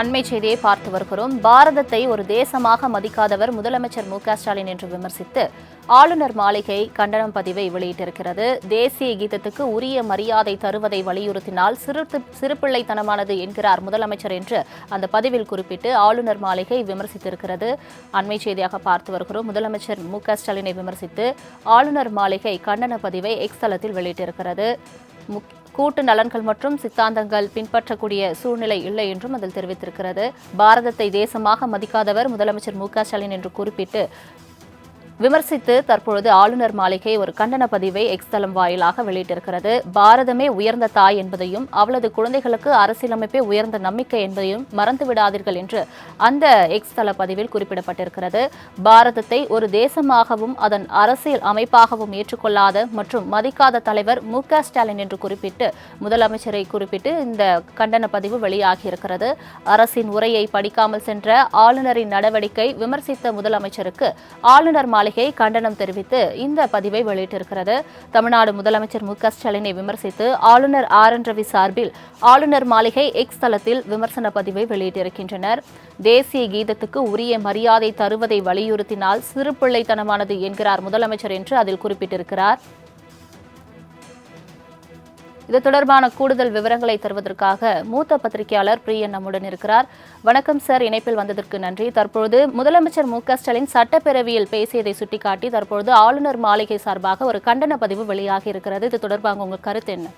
அண்மை செய்தியை பார்த்து வருகிறோம். பாரதத்தை ஒரு தேசமாக மதிக்காதவர் முதலமைச்சர் மு ஸ்டாலின் என்று விமர்சித்து ஆளுநர் மாளிகை கண்டனம் பதிவை வெளியிட்டிருக்கிறது. தேசிய கீதத்துக்கு உரிய மரியாதை தருவதை வலியுறுத்தினால் சிறு சிறுபிள்ளைத்தனமானது என்கிறார் முதலமைச்சர் என்று அந்த பதிவில் குறிப்பிட்டு ஆளுநர் மாளிகை விமர்சித்திருக்கிறது. அண்மை செய்தியாக பார்த்து வருகிறோம். முதலமைச்சர் மு ஸ்டாலினை விமர்சித்து ஆளுநர் மாளிகை கண்டன பதிவை எக்ஸ் தளத்தில் வெளியிட்டிருக்கிறது. கூட்டு நலன்கள் மற்றும் சித்தாந்தங்கள் பின்பற்றக்கூடிய சூழ்நிலை இல்லை என்றும் அதில் தெரிவித்திருக்கிறது. பாரதத்தை தேசமாக மதிக்காதவர் முதலமைச்சர் மு க ஸ்டாலின் என்று குறிப்பிட்டு விமர்சித்து தற்பொழுது ஆளுநர் மாளிகை ஒரு கண்டன பதிவை எக்ஸ் தளம் வாயிலாக வெளியிட்டிருக்கிறது. பாரதமே உயர்ந்த தாய் என்பதையும் அவளது குழந்தைகளுக்கு அரசியலமைப்பே உயர்ந்த நம்பிக்கை என்பதையும் மறந்து விடாதீர்கள் என்று அந்த எக்ஸ் தள பதிவில் குறிப்பிடப்பட்டிருக்கிறது. பாரதத்தை ஒரு தேசமாகவும் அதன் அரசியல் அமைப்பாகவும் ஏற்றுக்கொள்ளாத மற்றும் மதிக்காத தலைவர் மு க ஸ்டாலின் என்று குறிப்பிட்டு முதலமைச்சரை குறிப்பிட்டு இந்த கண்டன பதிவு வெளியாகியிருக்கிறது. அரசின் உரையை படிக்காமல் சென்ற ஆளுநரின் நடவடிக்கை விமர்சித்த முதலமைச்சருக்கு ஆளுநர் மாளிகை கண்டனம் தெரிவித்து இந்த பதிவை வெளியிட்டிருக்கிறது. தமிழ்நாடு முதலமைச்சர் மு க ஸ்டாலினை விமர்சித்து ஆளுநர் ஆர் என் ரவி சார்பில் ஆளுநர் மாளிகை எக்ஸ் தளத்தில் விமர்சன பதிவை வெளியிட்டிருக்கின்றனர். தேசிய கீதத்துக்கு உரிய மரியாதை தருவதை வலியுறுத்தினால் சிறுபிள்ளைத்தனமானது என்கிறார் முதலமைச்சர் என்று அதில் குறிப்பிட்டிருக்கிறார். இது தொடர்பான கூடுதல் விவரங்களை தருவதற்காக மூத்த பத்திரிகையாளர் பிரியன் நம்முடன் இருக்கிறார். வணக்கம் சார் இணைப்பில் வந்ததற்கு நன்றி. தற்பொழுது முதலமைச்சர் மு க ஸ்டாலின் சட்டப்பேரவையில் பேசியதை சுட்டிக்காட்டி தற்பொழுது ஆளுநர் மாளிகை சார்பாக ஒரு கண்டன பதிவு வெளியாகி இருக்கிறது. இது தொடர்பாக உங்கள் கருத்து என்ன?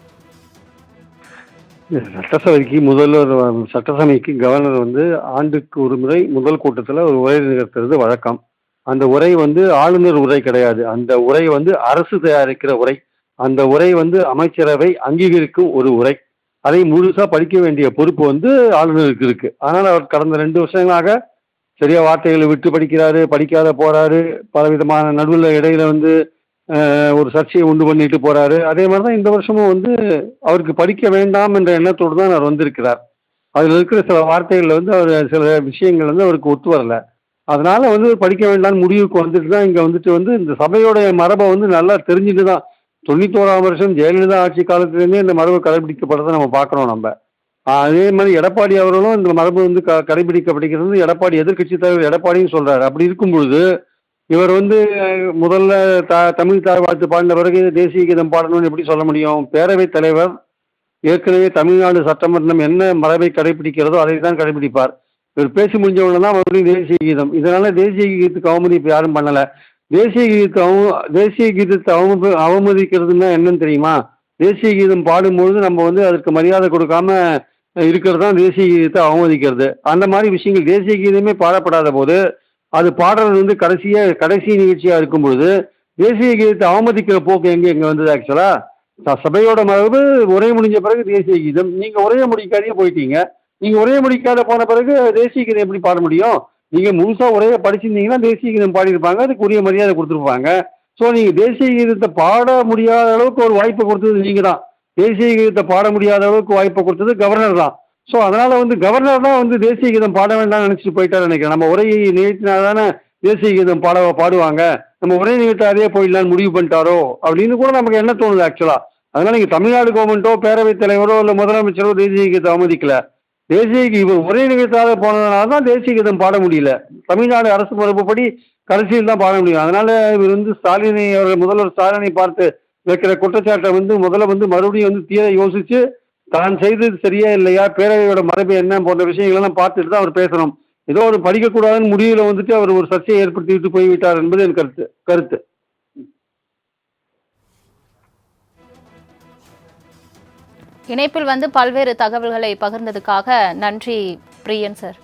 சட்டசபைக்கு முதல்வர் சட்டசபைக்கு கவர்னர் வந்து ஆண்டுக்கு ஒரு முறை முதல் கூட்டத்தில் ஒரு உரை நிகழ்த்துறது வழக்கம். அந்த உரை வந்து ஆளுநர் உரை கிடையாது. அந்த உரை வந்து அரசு தயாரிக்கிற உரை. அந்த உரை வந்து அமைச்சரவை அங்கீகரிக்கும் ஒரு உரை. அதை முழுசாக படிக்க வேண்டிய பொறுப்பு வந்து ஆளுநருக்கு இருக்கு. ஆனால் அவர் கடந்த ரெண்டு வருஷங்களாக சரியா வார்த்தைகளை விட்டு படிக்கிறாரு படிக்காத போறாரு பலவிதமான நடுவில் இடையில வந்து ஒரு சர்ச்சையை உண்டு பண்ணிட்டு போறாரு. அதே மாதிரி தான் இந்த வருஷமும் வந்து அவருக்கு படிக்க வேண்டாம் என்ற எண்ணத்தோடு தான் அவர் வந்திருக்கிறார். அதில் இருக்கிற சில வார்த்தைகளில் வந்து அவர் சில விஷயங்கள் வந்து அவருக்கு ஒத்து வரல. அதனால வந்து படிக்க வேண்டாம்னு முடிவுக்கு வந்துட்டு தான் இங்கே வந்துட்டு வந்து இந்த சபையோடைய மரபை வந்து நல்லா தெரிஞ்சுட்டு தான் தொண்ணூத்தோராம் வருஷம் ஜெயலலிதா ஆட்சி காலத்துலேருந்தே இந்த மரபு கடைபிடிக்கப்படுறதை நம்ம பார்க்குறோம் நம்ம. அதே மாதிரி எடப்பாடி அவர்களும் இந்த மரபு வந்து க கடைபிடிக்கப்படுகிறது. வந்து எடப்பாடி எதிர்க்கட்சி தலைவர் எடப்பாடின்னு சொல்கிறார் அப்படி இருக்கும் பொழுது இவர் வந்து முதல்ல த தமிழ் தாய் வாழ்த்து பாடின பிறகு தேசிய கீதம் பாடணும்னு எப்படி சொல்ல முடியும்? பேரவைத் தலைவர் ஏற்கனவே தமிழ்நாடு சட்டமன்றம் என்ன மரபை கடைபிடிக்கிறதோ அதை தான் கடைபிடிப்பார். இவர் பேசி முடிஞ்சவங்க தான் மறுபடியும் தேசிய கீதம். இதனால தேசிய கீதத்துக்கு அவமதிப்பு யாரும் பண்ணலை. தேசிய கீதத்தை அவ தேசிய கீதத்தை அவம அவமதிக்கிறதுன்னா என்னன்னு தெரியுமா? தேசிய கீதம் பாடும்பொழுது நம்ம வந்து அதற்கு மரியாதை கொடுக்காம இருக்கிறது தான் தேசிய கீதத்தை அவமதிக்கிறது. அந்த மாதிரி விஷயங்கள் தேசிய கீதமே பாடப்படாத போது அது பாடுறது வந்து கடைசியாக கடைசி நிகழ்ச்சியாக இருக்கும் பொழுது தேசிய கீதத்தை அவமதிக்கிற போக்கு எங்கே இங்கே வந்தது ஆக்சுவலாக சபையோட மரபு உரை முடிஞ்ச பிறகு தேசிய கீதம். நீங்கள் உரைய முடிக்காதே போயிட்டீங்க. நீங்கள் உரைய முடிக்காத போன பிறகு தேசிய கீதம் எப்படி பாட முடியும்? நீங்கள் முழுசாக உரையை படிச்சிருந்தீங்கன்னா தேசிய கீதம் பாடியிருப்பாங்க அதுக்குரிய மரியாதை கொடுத்துருப்பாங்க. ஸோ நீங்கள் தேசிய கீதத்தை பாட முடியாத அளவுக்கு ஒரு வாய்ப்பை கொடுத்தது நீங்கள் தான் தேசிய கீதத்தை பாட முடியாத அளவுக்கு வாய்ப்பை கொடுத்தது கவர்னர் தான் ஸோ அதனால் வந்து கவர்னர் தான் வந்து தேசிய கீதம் பாட வேண்டாம்னு நினச்சிட்டு போயிட்டாரு நினைக்கிறேன். நம்ம உரையை நிகழ்த்தினா தானே தேசிய கீதம் பாட பாடுவாங்க. நம்ம உரை நிகழ்த்தாதே போயிடலான்னு முடிவு பண்ணிட்டாரோ அப்படின்னு கூட நமக்கு என்ன தோணுது ஆக்சுவலாக அதனால் நீங்கள் தமிழ்நாடு கவர்மெண்ட்டோ பேரவைத் தலைவரோ இல்லை முதலமைச்சரோ தேசிய கீதத்தை அவமதிக்கல. தேசிய இவர் ஒரே நிகழ்த்தாத போனதுனால தான் தேசிய கீதம் பாட முடியல. தமிழ்நாடு அரசு மரபுப்படி கடைசியில் தான் பாட முடியும். அதனால இவர் வந்து ஸ்டாலினை அவர்கள் முதல்வர் ஸ்டாலினை பார்த்து வைக்கிற குற்றச்சாட்டை வந்து முதல்ல வந்து மறுபடியும் வந்து தீர யோசிச்சு தான் செய்தது சரியா இல்லையா பேரவையோட மரபு என்ன போன்ற விஷயங்களெல்லாம் பார்த்துட்டு தான் அவர் பேசணும். ஏதோ ஒரு படிக்கக்கூடாதுன்னு முடிவில் வந்துட்டு அவர் ஒரு சர்ச்சையை ஏற்படுத்தி விட்டு போய்விட்டார் என்பது என் கருத்து கருத்து. இணைப்பில் வந்து பல்வேறு தகவல்களை பகிர்ந்ததுக்காக நன்றி பிரியன் சார்.